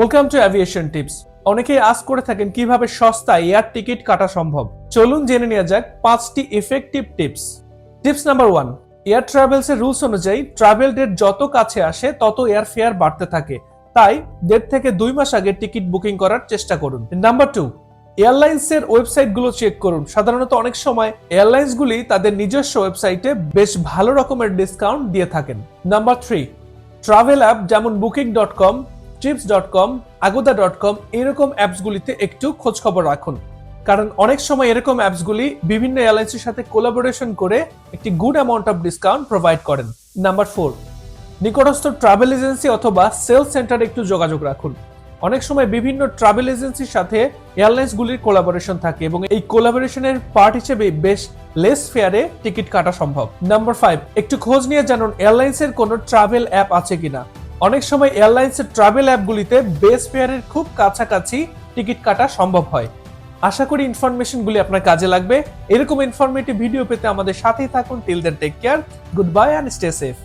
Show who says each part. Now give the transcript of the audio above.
Speaker 1: Welcome to aviation tips অনেকেই আজ করে থাকেন কীভাবে সস্তা এয়ার টিকিট কাটা সম্ভব। চলুন জেনে নেওয়া যাক পাঁচটি effective tips tips number one air travels এর রুলস অনুযায়ী ট্রাভেল ডেট যত কাছে আসে, তত এয়ার ফেয়ার বাড়তে থাকে। তাই ডেট থেকে দুই মাস আগে টিকিট বুকিং করার চেষ্টা করুন। নাম্বার টু এয়ারলাইন্স এর ওয়েবসাইটগুলো চেক করুন। সাধারণত অনেক সময় এয়ারলাইন্স গুলি তাদের নিজস্ব ওয়েবসাইটে বেশ ভালো রকমের ডিসকাউন্ট দিয়ে থাকেন। নাম্বার থ্রি ট্রাভেল অ্যাপ যেমন booking dot com trips dot com Agoda dot com এরকম অ্যাপসগুলিতে একটু খোঁজ খবর রাখুন। কারণ অনেক সময় এরকম অ্যাপসগুলি বিভিন্ন এয়ারলাইন্সের সাথে কোলাবোরেশন করে একটি good amount of discount provide করেন। নাম্বার ফোর নিকটস্থ ট্রাভেল এজেন্সি অথবা সেলস সেন্টারে একটু যোগাযোগ রাখুন। অনেক সময় বিভিন্ন ট্রাভেল এজেন্সির সাথে এয়ারলাইন্সগুলির কোলাবোরেশন থাকে এবং এই কোলাবোরেশনের পার্ট হিসেবে বেশ লেস ফেয়ারে টিকিট কাটা সম্ভব। নাম্বার ফাইভ একটু খোঁজ নিয়ে জানুন এয়ারলাইন্সের কোনো ট্রাভেল অ্যাপ আছে কিনা। অনেক সময় এয়ারলাইন্সের ট্রাভেল অ্যাপগুলিতে বেস ফেয়ারের খুব কাছাকাছি টিকিট কাটা সম্ভব হয়। আশা করি ইনফরমেশনগুলি আপনার কাজে লাগবে। এরকম ইনফরমেটিভ ভিডিও পেতে আমাদের সাথেই থাকুন। Till then take care goodbye and stay safe